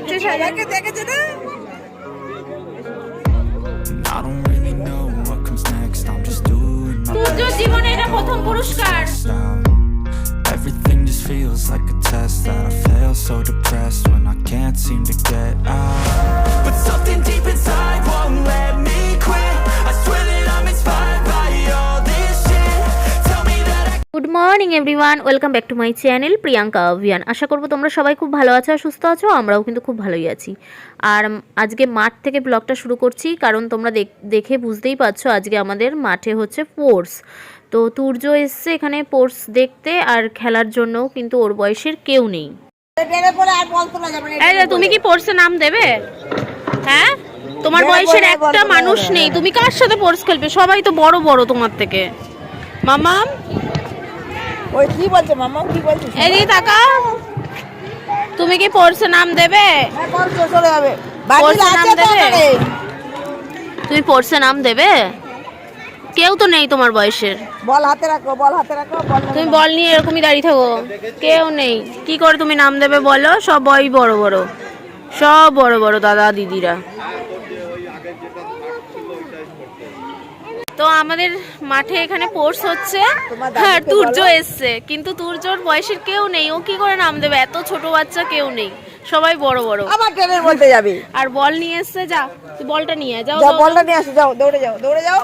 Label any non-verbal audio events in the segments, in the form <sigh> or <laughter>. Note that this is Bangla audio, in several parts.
দেখছে সাজাকে দেখেছে না I don't really know what comes next. I'm just doing my সূর্য জীবনে এটা প্রথম পুরস্কার. Everything just feels like a test that I fail so depressed when I can't seem to get out. But something deep morning everyone welcome back to my channel Priyanka অভিয়ান আশা করব তোমরা সবাই খুব ভালো আছো আর সুস্থ আছো, আমরাও কিন্তু খুব ভালোই আছি। আর আজকে মাঠ থেকে ব্লগটা শুরু করছি, কারণ তোমরা দেখে বুঝতেই পারছ আজকে আমাদের মাঠে হচ্ছে স্পোর্টস তো তুর্য এসছে এখানে স্পোর্টস দেখতে, আর খেলার জন্যও কিন্তু ওর বয়সের কেউ নেই। তুমি কি স্পোর্টসে নাম দেবে? হ্যাঁ? তোমার বয়সের একটা মানুষ নেই। তুমি কার সাথে স্পোর্টস খেলবে? সবাই তো বড় বড় তোমার থেকে। মামাম? ওই কি বলছে মামা? কি বলছে? এদিকে তাকা তুমি কি স্পোর্টসে নাম দেবে? হ্যাঁ চলে যাবে। বাকি নাম দেবে? তুমি স্পোর্টসে নাম দেবে? কেউ তো নেই তোমার বয়সের। বল হাতে রাখো বল হাতে রাখো তুমি বল নিয়ে এরকমই দাঁড়িয়ে থাকো। কেউ নেই। কি করে তুমি নাম দেবে বলো? সবাই বড় বড়। সব বড় বড় দাদা দিদিরা। তো আমাদের মাঠে এখানে পোর্স হচ্ছে। দাদুকে হ্যাঁ তুর্য এসছে। কিন্তু তুর্যর বয়সের কেউ নেই। ও কি করে নাম দেবে? এত ছোট বাচ্চা কেউ নেই। সবাই বড় বড়। আবার ট্রেনের বলতে যাবে। আর বল নিয়ে এসছে যা। তুই বলটা নিয়ে যাও যাও বলটা নিয়ে আসো যাও দৌড়ে যাও দৌড়ে যাও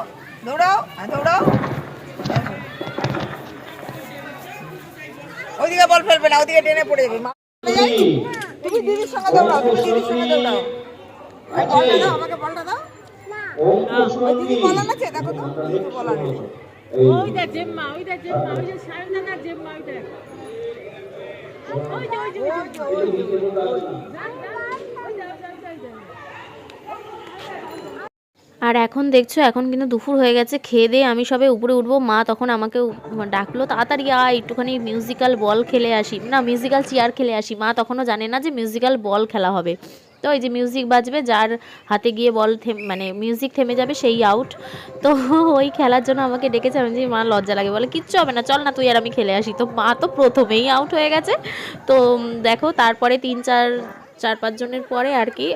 দৌড়াও হ্যাঁ দৌড়াও। ওইদিকে বল ফেলবে না ওইদিকে ট্রেনে পড়ে যাবে। মা- তুমি দিদির সঙ্গে দৌড়াও তুমি দিদির সঙ্গে দৌড়াও। বলটা দাও আমাকে বলটা দাও। দিদি বলা আছে দেখো তো দিদি বলা নেই। ওই দেখ জেম্মা ওই দেখ জেম্মা ওই যে সায়নানার জেম্মা ওই দেখ ওই যে ওই যে ওই যে ওই যে। ওই যে ওই যে ওই যে আর এখন দেখছ এখন কিন্তু দুপুর হয়ে গেছে খেয়ে দিয়ে আমি সবে উপরে উঠবো। মা তখন আমাকে ডাকলো তাড়াতাড়ি আয় একটুখানি মিউজিক্যাল বল খেলে আসি। না মিউজিক্যাল চেয়ার খেলে আসি। মা তখনও জানে না যে মিউজিক্যাল বল খেলা হবে। তো এই যে মিউজিক বাজবে, যার হাতে গিয়ে বল থেম মানে মিউজিক থেমে যাবে সেই আউট তো ওই খেলার জন্য আমাকে ডেকেছে, আমি যে মা, লজ্জা লাগে। বলে, কিচ্ছু হবে না, চল না তুই আর আমি খেলে আসি। তো মা তো প্রথমেই আউট হয়ে গেছে। তো দেখো, তারপরে তিন চার চার পাঁচ জনের পরে আর কি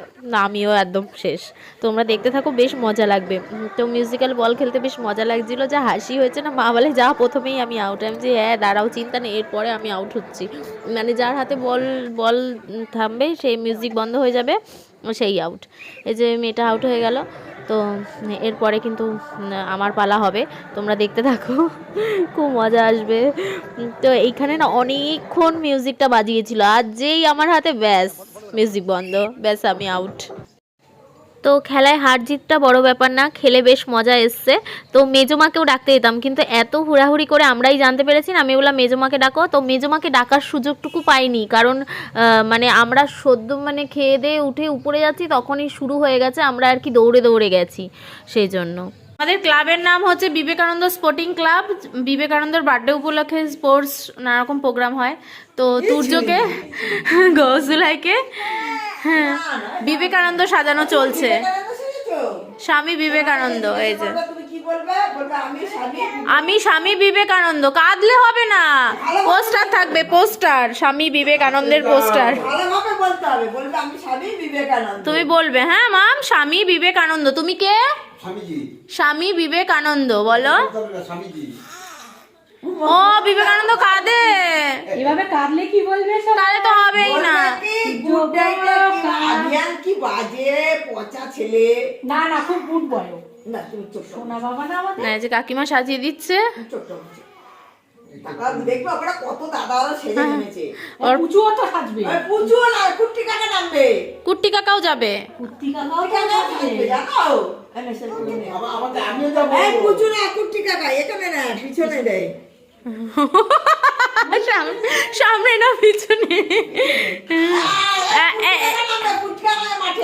আমিও একদম শেষ। তোমরা দেখতে থাকো, বেশ মজা লাগবে। তো মিউজিক্যাল বল খেলতে বেশ মজা লাগছিল, যা হাসি হয়েছে না, মা বলে, যা, প্রথমেই আমি আউট আমি যে হ্যাঁ দাঁড়াও, চিন্তা নেই, এরপরে আমি আউট হচ্ছি। মানে যার হাতে বল বল থামবে, সেই মিউজিক বন্ধ হয়ে যাবে, সেই আউট এই যে, মেয়েটা আউট হয়ে গেল। তো, এরপরে কিন্তু আমার পালা হবে। তোমরা দেখতে থাকো, খুব মজা আসবে। তো এইখানে না, অনেকক্ষণ মিউজিকটা বাজিয়েছিল। আর যেই আমার হাতে, ব্যাস। মিউজিক বন্ধ। ব্যাস, আমি আউট তো খেলায় হার জিতটা বড় ব্যাপার না, খেলে বেশ মজা এসছে। তো মেজমাকেও ডাকতে যেতাম কিন্তু এত হুড়াহুড়ি করে আমরাই জানতে পেরেছি আমি বললাম, মেজমাকে ডাকো। তো মেজমাকে ডাকার সুযোগটুকু পাইনি, কারণ মানে আমরা সদ্য মানে খেয়ে দিয়ে উঠে উপরে যাচ্ছি, তখনই শুরু হয়ে গেছে, আমরা আর কি দৌড়ে দৌড়ে গেছি, সেই জন্য। আমাদের ক্লাবের নাম হচ্ছে বিবেকানন্দ স্পোর্টিং ক্লাব। বিবেকানন্দর বার্থডে উপলক্ষে স্পোর্টস নানারকম প্রোগ্রাম হয়। তো তুর্যকে গৌসুলাইকে হ্যাঁ বিবেকানন্দ সাজানো চলছে। স্বামী বিবেকানন্দ এই যে। আমি স্বামী বিবেকানন্দ। কাঁদলে হবে না। পোস্টার থাকবে পোস্টার। স্বামী বিবেকানন্দের পোস্টার। ভালোভাবে বলতে হবে। বলবে আমি স্বামী বিবেকানন্দ। তুমি বলবে হ্যাঁ মাম স্বামী বিবেকানন্দ। তুমি কে? স্বামী বিবেকানন্দ বলো। তবে না, স্বামীজি। ও বিবেকানন্দ কাঁদে। এভাবে কাঁদলে কি বলবে কাঁদলে তো হবেই না। কি বাজে পচা ছেলে? না না খুব গুড। না এই যে কাকিমা সাজিয়ে দিচ্ছে। কুট্টি কাকাও যাবে। সাম- সামনে না পিছনে।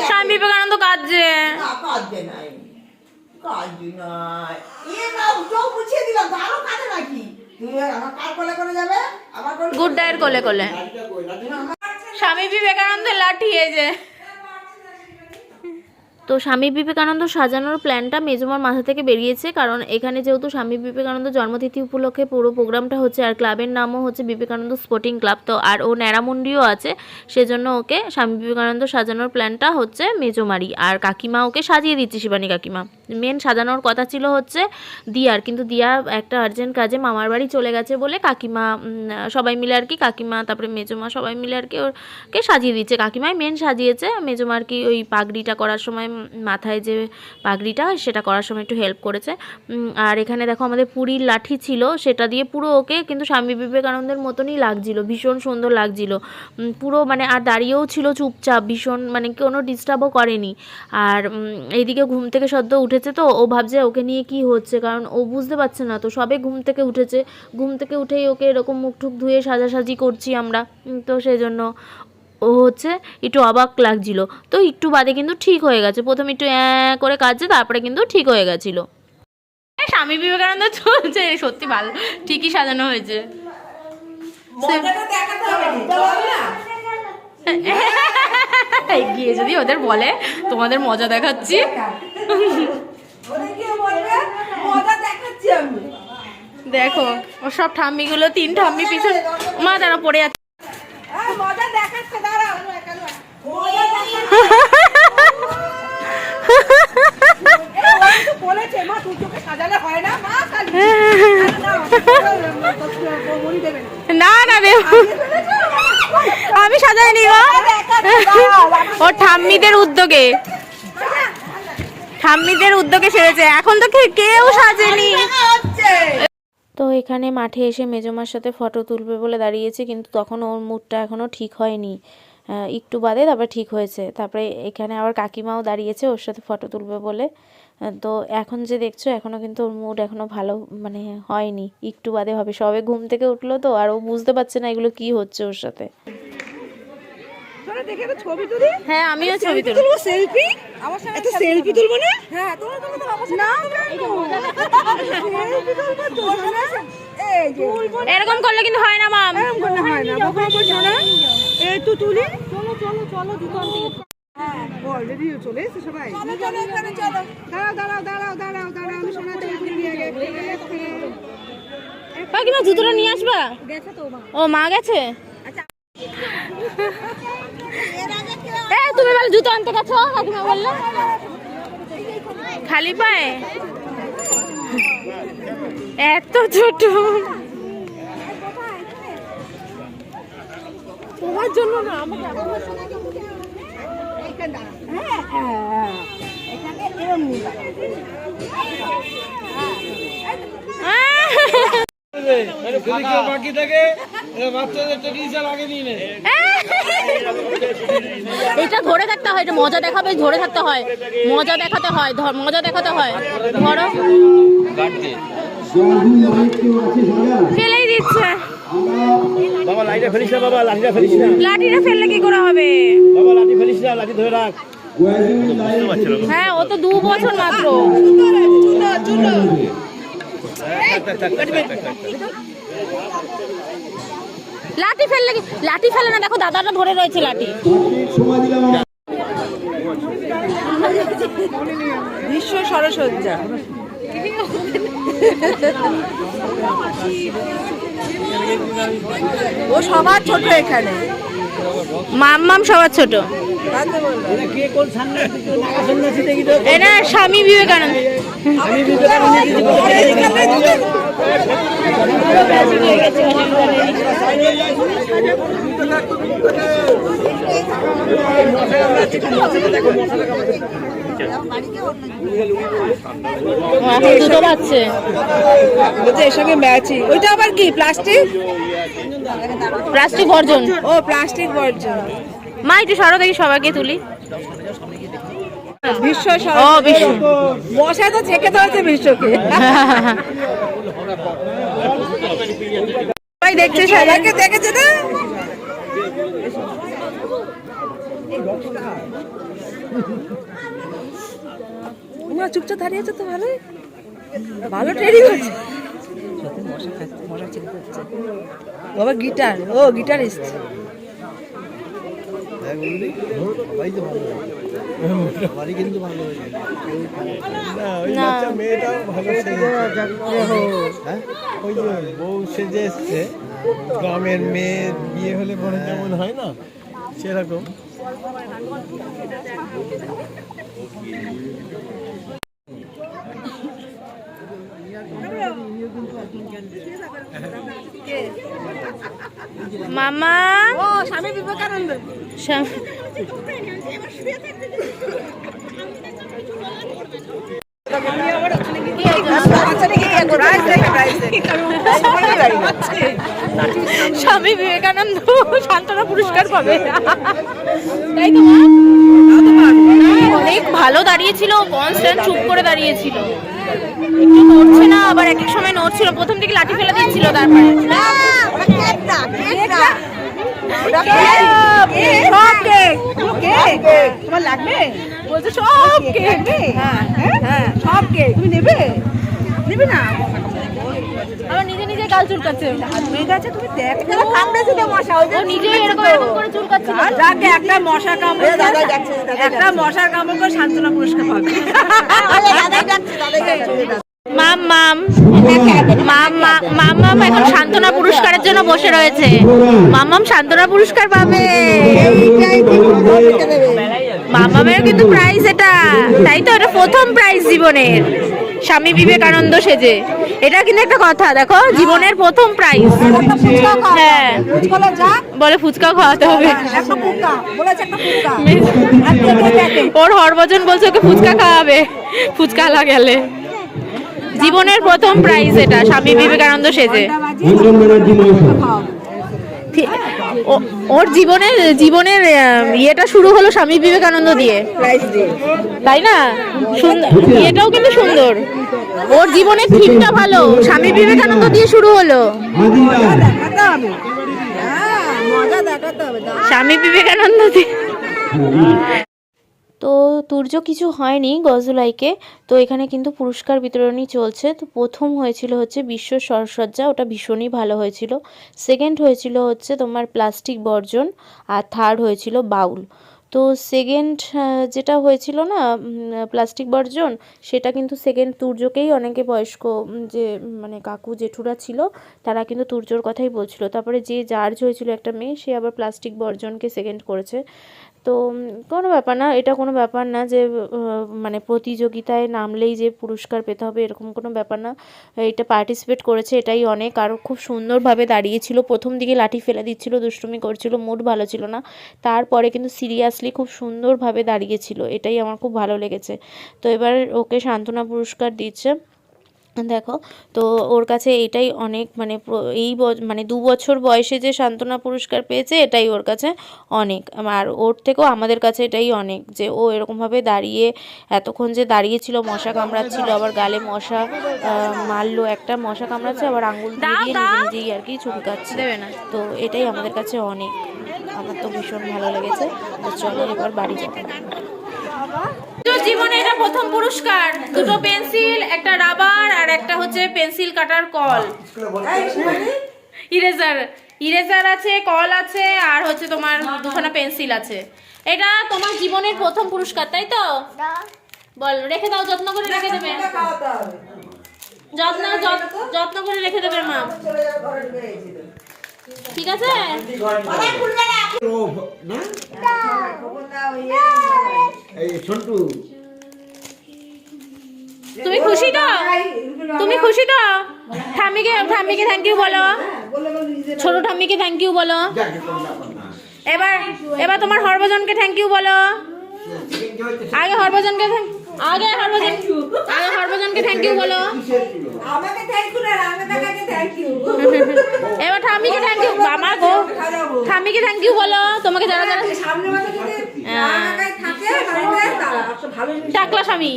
স্বামী বিবেকানন্দ কাঁদছে। কাঁদবে নাই। কাঁদবি নাই। এ না, চোখ মুছিয়ে দিলাম, আরও কাঁদে নাকি? তুই আমার কার কোলে করে যাবে? আমার গুড ডায়ের কোলে কোলে স্বামী বিবেকানন্দের লাঠি এই যে তো স্বামী বিবেকানন্দ সাজানোর প্ল্যানটা মেজমার মাথা থেকে বেরিয়েছে, কারণ এখানে যেহেতু স্বামী বিবেকানন্দ জন্মতিথি উপলক্ষে পুরো প্রোগ্রামটা হচ্ছে আর ক্লাবের নামও হচ্ছে বিবেকানন্দ স্পোর্টিং ক্লাব, তো আর ও ন্যাড়ামুন্ডিও আছে, সেজন্য ওকে স্বামী বিবেকানন্দ সাজানোর প্ল্যানটা হচ্ছে মেজমারি আর কাকিমা ওকে সাজিয়ে দিচ্ছে শিবানী কাকিমা। মেন সাজানোর কথা ছিল হচ্ছে দিয়ার, কিন্তু দিয়া একটা আর্জেন্ট কাজে মামার বাড়ি চলে গেছে বলে কাকিমা সবাই মিলে আর কি কাকিমা, তারপরে মেজমা সবাই মিলে আর কি ওকে সাজিয়ে দিচ্ছে। কাকিমাই মেন সাজিয়েছে মেজমা আর কি ওই পাগড়িটা করার সময় মাথায় যে পাগড়িটা, সেটা করার সময় একটু হেল্প করেছে। আর এখানে দেখো আমাদের পুরীর লাঠি ছিল, সেটা দিয়ে পুরো ওকে কিন্তু স্বামী বিবেকানন্দের মতনই লাগছিল, ভীষণ সুন্দর লাগছিল। পুরো মানে আর দাঁড়িয়েও ছিল চুপচাপ, ভীষণ মানে কোনো ডিস্টার্বও করেনি। আর এইদিকে ঘুম থেকে সদ্য উঠেছে তো, ও ভাবছে ওকে নিয়ে কি হচ্ছে, কারণ ও বুঝতে পারছে না তো, সবে ঘুম থেকে উঠেছে। ঘুম থেকে উঠেই ওকে এরকম মুখ টুক ধুয়ে সাজাসাজি করছি আমরা তো সেই জন্য ও হচ্ছে একটু অবাক লাগছিল। তো একটু বাদে কিন্তু ঠিক হয়ে গেছে। প্রথমে একটু অ্যাঁ করে কাজছে তারপরে কিন্তু ঠিক হয়ে গেছিল। স্বামী বিবেকানন্দ চলছে সত্যি ভালো ঠিকই সাজানো হয়েছে। গিয়ে যদি ওদের বলে তোমাদের মজা দেখাচ্ছি। দেখো। ও সব ঠাম্মিগুলো তিন ঠাম্মি পিছন মা তারা পড়ে যাচ্ছে মজা দেখাচ্ছে, দাঁড়াও। মজা দেখাচ্ছে। এই, ওরা তো বলেছে, মা, তুই চোখে সাজালে হয় না, মা, না, না আমি সাজাইনি গো ও ঠাম্মিদের উদ্যোগে ঠাম্মিদের উদ্যোগে সেরেছে এখন তো কেউ সাজেনি। তো এখানে মাঠে এসে মেজমার সাথে ফটো তুলবে বলে দাঁড়িয়েছে, কিন্তু তখন ওর মুডটা এখনও ঠিক হয়নি। একটু বাদে তারপরে ঠিক হয়েছে। তারপরে এখানে আবার কাকিমাও দাঁড়িয়েছে ওর সাথে ফটো তুলবে বলে। তো এখন যে দেখছ এখনও কিন্তু ওর মুড এখনও ভালো মানে হয়নি। একটু বাদে হবে সবে ঘুম থেকে উঠল তো, আর ও বুঝতে পারছে না এগুলো কি হচ্ছে ওর সাথে। চলো দেখে একটা ছবি তুলি। হ্যাঁ আমিও ছবি তুলব তুলবো সেলফি আমার সঙ্গে একটা সেলফি তুলবো। না? হ্যাঁ তোমরা তোমরা তো আমার না। সেলফি তুলবো। তোর <laughs> সঙ্গে এই যে এরকম করলে কিন্তু হয় না মাম। এরকম করলে হয় না। কখনো করছ না? এই তো তুলি। চলো চলো চলো দুটো অলরেডি চলে এসে সবাই। চলো চলো এখানে চলো। দাঁড়াও দাঁড়াও দাঁড়াও দাঁড়াও দাঁড়াও। আমি সোনা ছবি তুলি আগে জুতোটা নিয়ে আসবা? ও মা গেছে? <laughs> এ তুমি বলে জুতো আনতে গেছো? কাকিমা বলল। খালি পায়ে? এত ছোট। তোমার জন্য না আমাকে যদি কেউ বাকি থাকে বাচ্চাদের ট্রেডিশন আগে নিয়ে নেয়। এটা ধরে থাকতে হয় এটা মজা দেখাবে ধরে থাকতে হয়। মজা দেখাতে হয় মজা দেখাতে হয়। ধরো। ফেলেই দিচ্ছে। বাবা লাঠিটা ফেলিস না বাবা লাঠিটা ফেলিস না। লাঠিটা ফেললে কি করে হবে? বাবা লাঠি ফেলিস না লাঠি ধরে রাখ। হ্যাঁ ও তো দু বছর মাত্র। লাঠি ফেললে লাঠি ফেলে না দেখো দাদাটা ধরে রয়েছে লাঠি। বিশ্ব সরসজ্জা। ও সবার ছোট এখানে। মাম্মাম সবার ছোট। স্বামী বিবেকানন্দ। দুটো পাচ্ছে এর সঙ্গে ম্যাচিং ওইটা আবার কি প্লাস্টিক প্লাস্টিক বর্জন। ও প্লাস্টিক বর্জন। মা একটু সরো দেখি সবাইকে তুলি। বিশ্ব ও বিশ্ব মশা তো চেকে ধরেছে বিশ্বকে <laughs> সবাই দেখছে সবাইকে দেখেছে না চুপচাপ দাঁড়িয়ে আছে তো ভালোই। ভালো ট্রেনিং হচ্ছে। বাবা গিটার ও ভালো ওই না। বাচ্চা মেয়েটাও ভালো হ্যাঁ গ্রামের মেয়ে বিয়ে হলে পরে যেমন হয় না? সেরকম। মামা। ও স্বামী বিবেকানন্দ। স্বামী। আচ্ছা নাকি প্রাইজ স্বামী বিবেকানন্দ সান্ত্বনা পুরস্কার পাবে। তাই তো অনেক ভালো দাঁড়িয়েছিল কনস্ট্যান্ট চুপ করে দাঁড়িয়েছিল। একটু নড়ছে না আবার এক এক সময় নড়ছিল। প্রথম থেকে লাঠি ফেলে দিচ্ছিল তারপরে। তোমার লাগবে? বলছে সব কেক হ্যাঁ হ্যাঁ সব কেক তুমি নেবে? নেবে না? গাল চুলকাচ্ছে হয়ে গেছে তুমি দেখ মশা ওই ও নিজে এরকম এরকম করে চুলকাচ্ছিল যাকে একটা মশা কামড় দাদা যাচ্ছে একটা মশার কামড় করে সান্ত্বনা পুরস্কার পাবে। <laughs> দাদা যাচ্ছে দাদা যাচ্ছে মাম মাম। মাম মাম মাম এখন সান্ত্বনা পুরস্কারের জন্য বসে রয়েছে। মাম মাম সান্ত্বনা পুরস্কার পাবে। মামামের কিন্তু প্রাইজ এটা। তাই তো এটা প্রথম প্রাইজ জীবনের। স্বামী বিবেকানন্দ সেজে। এটা কিন্তু একটা কথা, দেখো, জীবনের প্রথম প্রাইজ হ্যাঁ। বলে ফুচকা খাওয়াতে হবে। ওর হরভজন বলছে ওকে ফুচকা খাওয়াবে। ফুচকা লাগালে জীবনের প্রথম প্রাইজ এটা, স্বামী বিবেকানন্দ সেজে। ওর জীবনের জীবনের ইয়েটা শুরু হলো স্বামী বিবেকানন্দ দিয়ে। তাই না? এটাও কিন্তু সুন্দর। ওর জীবনের থিমটা ভালো। স্বামী বিবেকানন্দ দিয়ে শুরু হলো। হ্যাঁ। স্বামী বিবেকানন্দ দিয়ে তো তুর্য কিছু হয়নি গজলাইকে। তো এখানে কিন্তু পুরস্কার বিতরণী চলছে। তো প্রথম হয়েছিল হচ্ছে বিশ্ব সরসজ্জা, ওটা ভীষণই ভালো হয়েছিল। সেকেন্ড হয়েছিল হচ্ছে তোমার প্লাস্টিক বর্জন আর থার্ড হয়েছিল বাউল। তো সেকেন্ড যেটা হয়েছিল না প্লাস্টিক বর্জন, সেটা কিন্তু সেকেন্ড তুর্যকেই অনেকে বয়স্ক যে মানে কাকু জেঠুরা ছিল, তারা কিন্তু তুর্যর কথাই বলছিল। তারপরে যে জার্জ হয়েছিল একটা মেয়ে, সে আবার প্লাস্টিক বর্জনকে সেকেন্ড করেছে। তো কোনো ব্যাপার না, এটা কোনো ব্যাপার না যে মানে প্রতিযোগিতায় নামলেই যে পুরস্কার পেতে হবে এরকম কোনো ব্যাপার না। এটা পার্টিসিপেট করেছে, এটাই অনেক। আর খুব সুন্দরভাবে দাঁড়িয়েছিল, প্রথম দিকে লাঠি ফেলে দিচ্ছিল, দুষ্টুমি করছিল মুড ভালো ছিল না। তারপরে কিন্তু সিরিয়াসলি খুব সুন্দরভাবে দাঁড়িয়েছিল, এটাই আমার খুব ভালো লেগেছে। তো এবার ওকে সান্ত্বনা পুরস্কার দিচ্ছে। দেখো তো ওর কাছে এটাই অনেক মানে এই মানে দু বছর বয়সে যে সান্ত্বনা পুরস্কার পেয়েছে এটাই ওর কাছে অনেক। আর ওর থেকেও আমাদের কাছে এটাই অনেক যে ও এরকমভাবে দাঁড়িয়ে এতক্ষণ যে দাঁড়িয়েছিল মশা কামড়াচ্ছিল আবার গালে মশা মারলো একটা মশা কামড়াচ্ছে আবার আঙুল দিয়ে দিয়ে নিজে নিজেই আর কি চুলকাচ্ছে দেবে না তো এটাই আমাদের কাছে অনেক। আমার তো ভীষণ ভালো লেগেছে। তো চলো এবার বাড়ি যাব জীবনে এটা প্রথম পুরস্কার। দুটো পেন্সিল, একটা রাবার আর একটা হচ্ছে পেন্সিল কাটার কল। ইরেজার ইরেজার আছে, কল আছে, আর হচ্ছে তোমার দুখানা পেন্সিল আছে। এটা তোমার জীবনের প্রথম পুরস্কার, তাই তো? বল, রেখে দাও, যত্ন করে রেখে দেবে। যত্ন যত্ন করে রেখে দেবে মা। ঠিক আছে? এই তুমি খুশি তো তুমি খুশি তো ঠাম্মিকে ঠাম্মিকে থ্যাংক ইউ বলো। ছোট ঠাম্মিকে থ্যাংক ইউ বলো। এবার এবার তোমার হরভজনকে থ্যাংক ইউ বলো। আগে হরভজনকে thank- আগে হরভজন আগে হরভজনকে থ্যাংক ইউ বলো। আমাকে থ্যাংক ইউ না রান্নাদাকে থ্যাংক ইউ এবার ঠাম্মিকে থ্যাংক ইউ আমার গো ঠাম্মিকে থ্যাংক ইউ বলো। তোমাকে যারা যারা সামনে মাসে যদি রান্নাদায় থাকে তারা একটা ভালো জিনিস টাকলা স্বামী।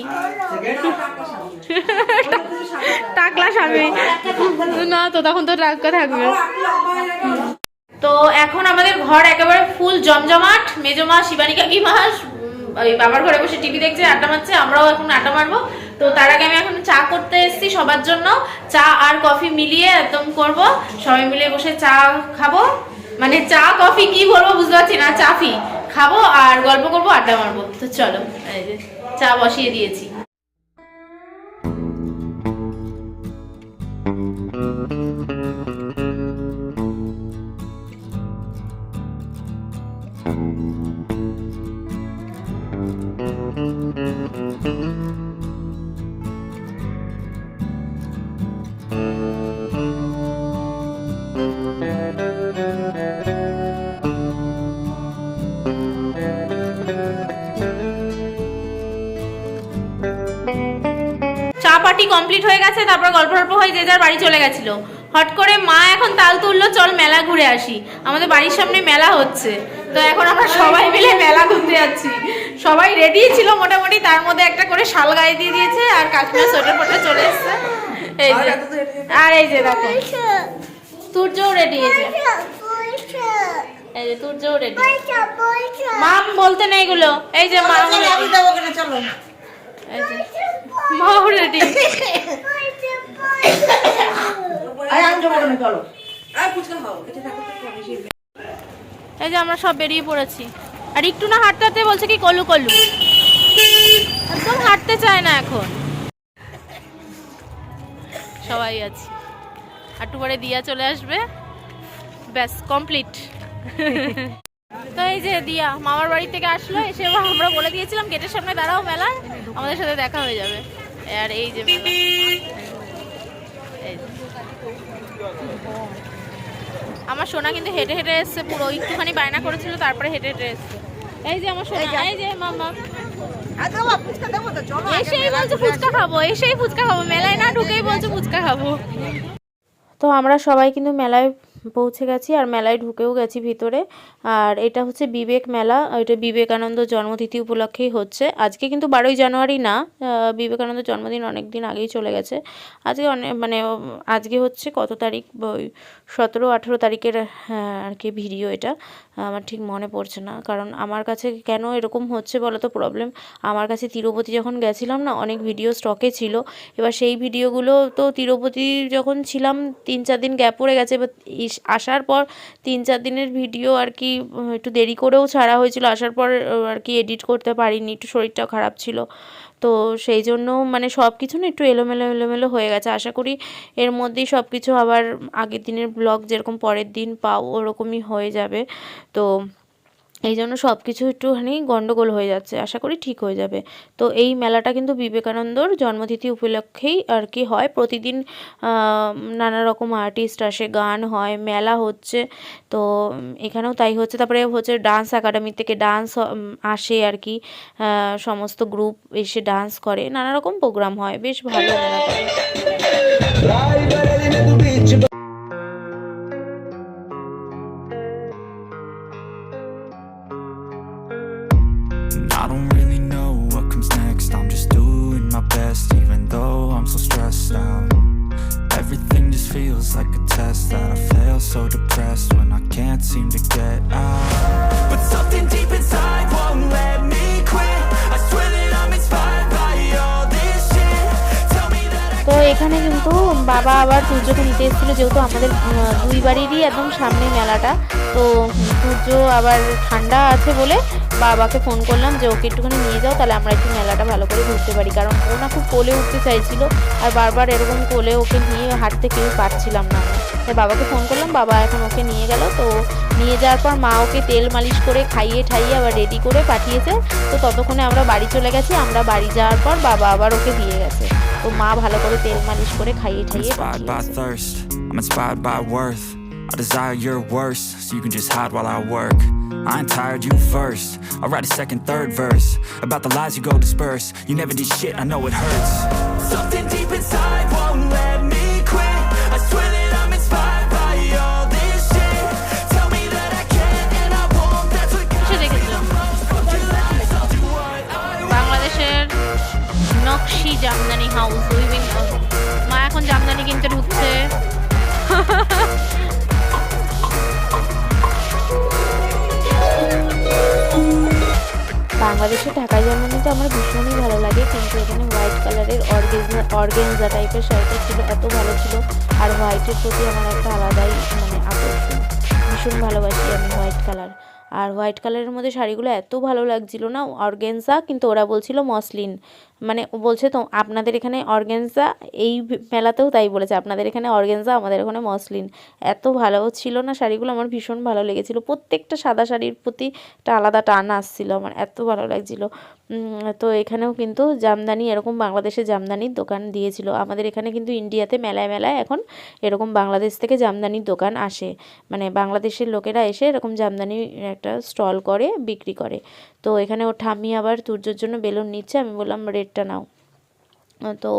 টাকলা স্বামী। না তো তখন তো টাকা থাকবে। তো এখন আমাদের ঘর একেবারে ফুল জমজমাট। মেজমা শিবানী কাকিমা উম, ওই বাবার ঘরে বসে টিভি দেখছে, আড্ডা মারছে, আমরাও এখন আড্ডা মারবো। তো তার আগে আমি এখন চা করতে এসেছি সবার জন্য। চা আর কফি মিলিয়ে একদম করব। সবাই মিলে বসে চা খাব। মানে চা, কফি কি বলব বুঝতে পারছি না চাফি খাব আর গল্প করব, আড্ডা মারবো। তো চলো চা বসিয়ে দিয়েছি। চা পার্টি কমপ্লিট হয়ে গেছে তারপর গল্প গল্প হয়ে যে যার বাড়ি চলে গেছিল। হট করে মা এখন তাল তুললো চল মেলা ঘুরে আসি। আমাদের বাড়ির সামনে মেলা হচ্ছে। তো এখন আমরা সবাই মিলে মেলা ঘুরতে যাচ্ছি। সবাই রেডি ছিল মোটামুটি তার মধ্যে একটা করে শাল গায়ে দিয়ে দিয়েছে আর কাশ্মীর সোয়েটার পরে চলে এসছে। এই যে আর এই যে দেখো। সূর্যও রেডি হয়েছে এই যে সূর্যও রেডি মাম বলতে নেই এগুলো। এই যে মা আমি দেবো কেন চলো। এই যে মাও রেডি আরে আমি দেবো কেন চলো। আর ফুচকা খাও। এটা থাকো তো এই যে আমরা সব বেরিয়ে পড়েছি। আর একটু না হাঁটতে হাঁটতে বলছে কি কলু কলু। একদম হাঁটতে চায় না এখন। সবাই আছি। একটু পরে দিয়া চলে আসবে। ব্যাস কমপ্লিট তো এই যে দিয়া মামার বাড়ি থেকে আসলো এসে আমরা বলে দিয়েছিলাম গেটের সামনে দাঁড়াও মেলা আমাদের সাথে দেখা হয়ে যাবে। আর এই যে আমার সোনা কিন্তু হেঁটে হেঁটে এসছে পুরো একটুখানি বায়না করেছিল তারপরে হেঁটে হেঁটে এসছে। এই যে আমার সোনা এই যে। মামা। এসেই বলছে ফুচকা খাব এসেই ফুচকা খাব মেলায় না ঢুকেই বলছে ফুচকা খাব। তো আমরা সবাই কিন্তু মেলায় পৌঁছে গেছি আর মেলায় ঢুকেও গেছি ভিতরে। আর এটা হচ্ছে বিবেক মেলা এটা বিবেকানন্দ জন্মতিথি উপলক্ষেই হচ্ছে। আজকে কিন্তু বারোই জানুয়ারি না বিবেকানন্দ জন্মদিন অনেক দিন আগেই চলে গেছে। আজকে অনেক মানে আজকে হচ্ছে কত তারিখ? ওই সতেরো আঠেরো তারিখের হ্যাঁ, আর কি ভিডিও এটা। আমার ঠিক মনে পড়ছে না কারণ আমার কাছে কেন এরকম হচ্ছে বলো তো প্রবলেম আমার কাছে তিরুপতি যখন গেছিলাম না অনেক ভিডিও স্টকে ছিল। এবার সেই ভিডিওগুলো তো তিরুপতি যখন ছিলাম তিন চার দিন গ্যাপ পড়ে গেছে এবার আসার পর তিন চার দিনের ভিডিও আর কি একটু দেরি করেও ছাড়া হয়েছিল, আসার পর আর কি এডিট করতে পারিনি, একটু শরীরটা খারাপ ছিল। তো সেই জন্য মানে সব কিছু না একটু এলোমেলো এলোমেলো হয়ে গেছে। আশা করি এর মধ্যেই সব কিছু আবার আগের দিনের ব্লগ যেরকম পরের দিন পাও, ওরকমই হয়ে যাবে। তো এই জন্য সব কিছু একটুখানি গন্ডগোল হয়ে যাচ্ছে, আশা করি ঠিক হয়ে যাবে। তো এই মেলাটা কিন্তু বিবেকানন্দর জন্মতিথি উপলক্ষেই আর কি হয়। প্রতিদিন নানা রকম আর্টিস্ট আসে, গান হয়, মেলা হচ্ছে। তো এখানেও তাই হচ্ছে। তারপরে হচ্ছে ডান্স একাডেমি থেকে ডান্স আসে আর কি। সমস্ত গ্রুপ এসে ডান্স করে। নানা রকম প্রোগ্রাম হয়। বেশ ভালো মেলাটা best, even though I'm so stressed out. Everything just feels like a test that I fail, so depressed when I can't seem to get out. But something deep inside won't let me quit. I swear that I'm inspired by all this shit. Tell me that I তো এখানে কিন্তু বাবা আবার সূর্যকে নিতে এসেছিল যেহেতু আমাদের দুই বাড়িরই একদম সামনে মেলাটা তো সূর্য আবার ঠান্ডা আছে বলে বাবাকে ফোন করলাম যে ওকে একটুখানি নিয়ে যাও তাহলে আমরা একটু মেলাটা ভালো করে ঘুরতে পারি। কারণ ও না খুব কোলে উঠতে চাইছিল আর বারবার এরকম কোলে ওকে নিয়ে হাঁটতে কেউ পারছিলাম না। তাই বাবাকে ফোন করলাম বাবা এখন ওকে নিয়ে গেল। তো নিয়ে যাওয়ার পর মা ওকে তেল মালিশ করে খাইয়ে ঠাইয়ে আবার রেডি করে পাঠিয়েছে। তো ততক্ষণে আমরা বাড়ি চলে গেছি। আমরা বাড়ি যাওয়ার পর বাবা আবার ওকে দিয়ে গেছে। তো মা ভালো করে তেল মালিশ করে খাইয়ে ঠাইয়ে পাঠিয়েছে. I desire your worst, so you can just hide while I work. I ain't tired, you first. I'll write a second, third verse about the lies you go disperse. You never did shit, I know it hurts. Something deep inside won't let me quit. I swear that I'm inspired by all this shit. Tell me that I can and I won't. That's what বাংলাদেশের নকশি জামদানি হাউস উইভিং হাউস মা এখন জামদানি কিনতে ঢুকছে বাংলাদেশে ঢাকায় জামদানিতে আমার ভীষণই ভালো লাগে, কিন্তু এখানে হোয়াইট কালারের অর্গেনজা অর্গেনজা টাইপের শাড়িটা ছিল, এত ভালো ছিল। আর হোয়াইটের প্রতি আমার একটা আলাদাই মানে আকর্ষণ। ভীষণ ভালোবাসি আমি হোয়াইট কালার আর হোয়াইট কালারের মধ্যে শাড়িগুলো এত ভালো লাগছিল না অর্গেনজা কিন্তু ওরা বলছিল মসলিন। মানে বলছে তো, আপনাদের এখানে অর্গেনজা এই মেলাতেও তাই বলেছে। আপনাদের এখানে অর্গেনজা আমাদের এখানে মসলিন। এত ভালো ছিল না শাড়িগুলো, আমার ভীষণ ভালো লেগেছিল। প্রত্যেকটা সাদা শাড়ির প্রতি একটা আলাদা টান আসছিল আমার, এত ভালো লাগছিল। তো এখানেও কিন্তু জামদানি, এরকম বাংলাদেশে জামদানির দোকান দিয়েছিল। আমাদের এখানে কিন্তু ইন্ডিয়াতে মেলায় মেলায় এখন এরকম বাংলাদেশ থেকে জামদানির দোকান আসে। মানে বাংলাদেশের লোকেরা এসে এরকম জামদানি একটা স্টল করে, বিক্রি করে। তো এখানে ও ঠাম্মি আবার তুর্যর জন্য বেলুন নিচ্ছে। আমি বললাম রেটটা নাও। তো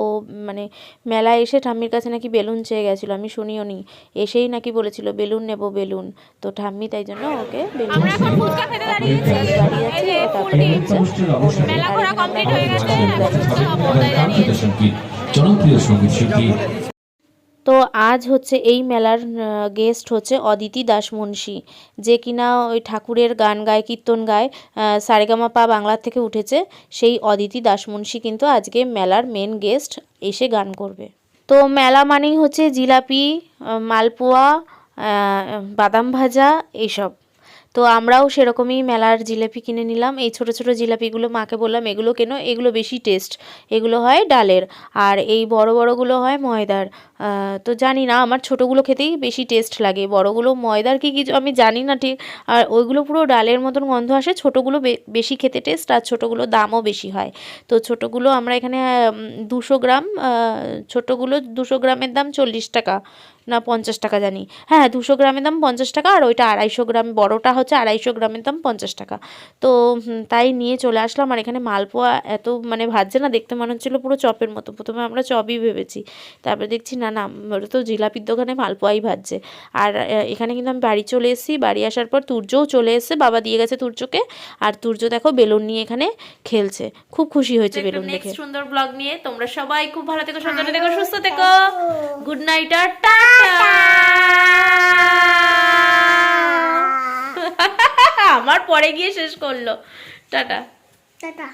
মানে মেলায় এসে ঠাম্মির কাছে নাকি বেলুন চেয়ে গেছিল আমি শুনিও নি। এসেই নাকি বলেছিল বেলুন নেব বেলুন। তো ঠাম্মি তাই জন্য ওকে বেলুন হয়ে জনপ্রিয় সংগীত শিল্পী তো আজ হচ্ছে এই মেলার গেস্ট হচ্ছে অদিতি দাসমুন্সী যে কিনা ওই ঠাকুরের গান গায়, কীর্তন গায় সারেগামাপা বাংলার থেকে উঠেছে, সেই অদিতি দাসমুন্সী কিন্তু আজকে মেলার মেন গেস্ট এসে গান করবে। তো মেলা মানেই হচ্ছে জিলাপি মালপোয়া বাদাম ভাজা এইসব তো আমরাও সেরকমই মেলার জিলাপি কিনে নিলাম। এই ছোট ছোট জিলাপিগুলো মাকে বললাম, এগুলো কেন? এগুলো বেশি টেস্ট। এগুলো হয় ডালের। আর এই বড় বড়গুলো হয় ময়দার। তো জানি না, আমার ছোটোগুলো খেতেই বেশি টেস্ট লাগে। বড়গুলো ময়দার কি কিছু আমি জানি না ঠিক। আর ওইগুলো পুরো ডালের মতন গন্ধ আসে, ছোটোগুলো বেশি খেতে টেস্ট আর ছোটোগুলো দামও বেশি হয়। তো ছোটোগুলো আমরা এখানে দুশো গ্রাম ছোটোগুলো দুশো গ্রামের দাম চল্লিশ টাকা। না পঞ্চাশ টাকা জানি। হ্যাঁ দুশো গ্রামের দাম পঞ্চাশ টাকা আর ওইটা আড়াইশো গ্রাম বড়টা হচ্ছে আড়াইশো গ্রামের দাম পঞ্চাশ টাকা। তো তাই নিয়ে চলে আসলাম আর এখানে মালপোয়া এত মানে ভাজছে না দেখতে মনে হচ্ছিল পুরো চপের মতো। প্রথমে আমরা চপই ভেবেছি তারপরে দেখছি না না তো জিলাপির দোকানে মালপোয়াই ভাজছে। আর এখানে কিন্তু আমি বাড়ি চলে এসেছি বাড়ি আসার পর তুর্যও চলে এসেছে বাবা দিয়ে গেছে তুর্যকে। আর তুর্য দেখো বেলুন নিয়ে এখানে খেলছে খুব খুশি হয়েছে বেলুন দেখে। সুন্দর ব্লগ নিয়ে তোমরা সবাই খুব ভালো থেকো সাবধানে থেকো সুস্থ থেকো। গুড নাইট আর টাটা! আমার পরে গিয়ে শেষ করল। টাটা। টাটা।